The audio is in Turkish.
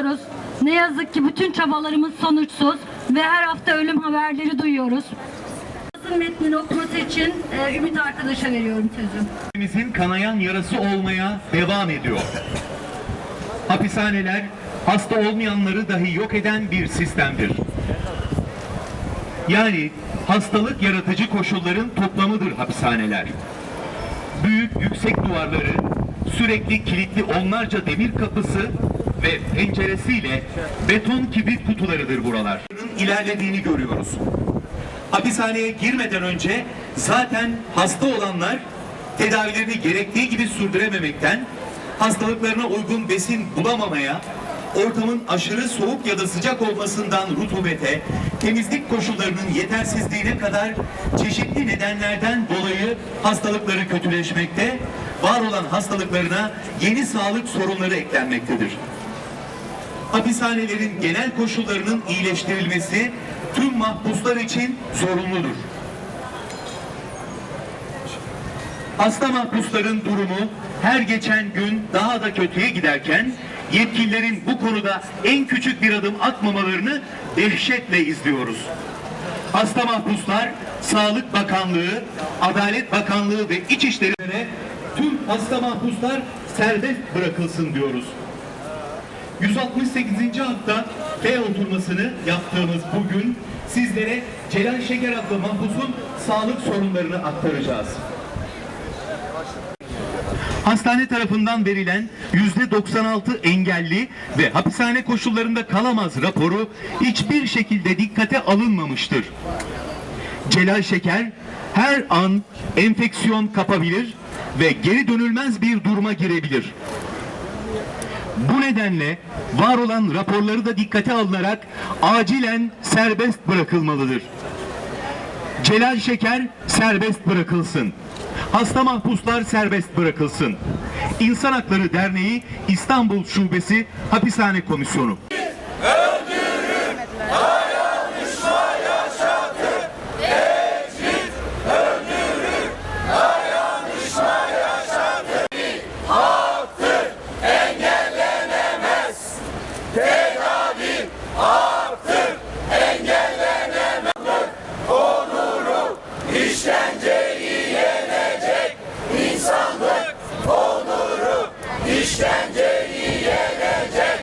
ediyoruz. Ne yazık ki bütün çabalarımız sonuçsuz ve her hafta ölüm haberleri duyuyoruz. Basın metnini okuması için e, Ümit arkadaşa veriyorum sözü. Ülkemizin kanayan yarası olmaya devam ediyor. Hapishaneler hasta olmayanları dahi yok eden bir sistemdir. Yani hastalık yaratıcı koşulların toplamıdır hapishaneler. Büyük yüksek duvarları, sürekli kilitli onlarca demir kapısı ve penceresiyle beton kibrit kutularıdır buralar. İlerlediğini görüyoruz. Hapishaneye girmeden önce zaten hasta olanlar tedavilerini gerektiği gibi sürdürememekten, hastalıklarına uygun besin bulamamaya, ortamın aşırı soğuk ya da sıcak olmasından rutubete, temizlik koşullarının yetersizliğine kadar çeşitli nedenlerden dolayı hastalıkları kötüleşmekte, var olan hastalıklarına yeni sağlık sorunları eklenmektedir hapishanelerin genel koşullarının iyileştirilmesi tüm mahpuslar için zorunludur. Hasta mahpusların durumu her geçen gün daha da kötüye giderken yetkililerin bu konuda en küçük bir adım atmamalarını dehşetle izliyoruz. Hasta mahpuslar Sağlık Bakanlığı, Adalet Bakanlığı ve İçişleri'ne hasta mahpuslar serbest bırakılsın diyoruz. 168. hafta F oturmasını yaptığımız bugün sizlere Celal Şeker adlı mahpusun sağlık sorunlarını aktaracağız. Hastane tarafından verilen %96 engelli ve hapishane koşullarında kalamaz raporu hiçbir şekilde dikkate alınmamıştır. Celal Şeker her an enfeksiyon kapabilir ve geri dönülmez bir duruma girebilir. Bu nedenle var olan raporları da dikkate alınarak acilen serbest bırakılmalıdır. Celal Şeker serbest bırakılsın. Hasta mahpuslar serbest bırakılsın. İnsan Hakları Derneği İstanbul Şubesi Hapishane Komisyonu.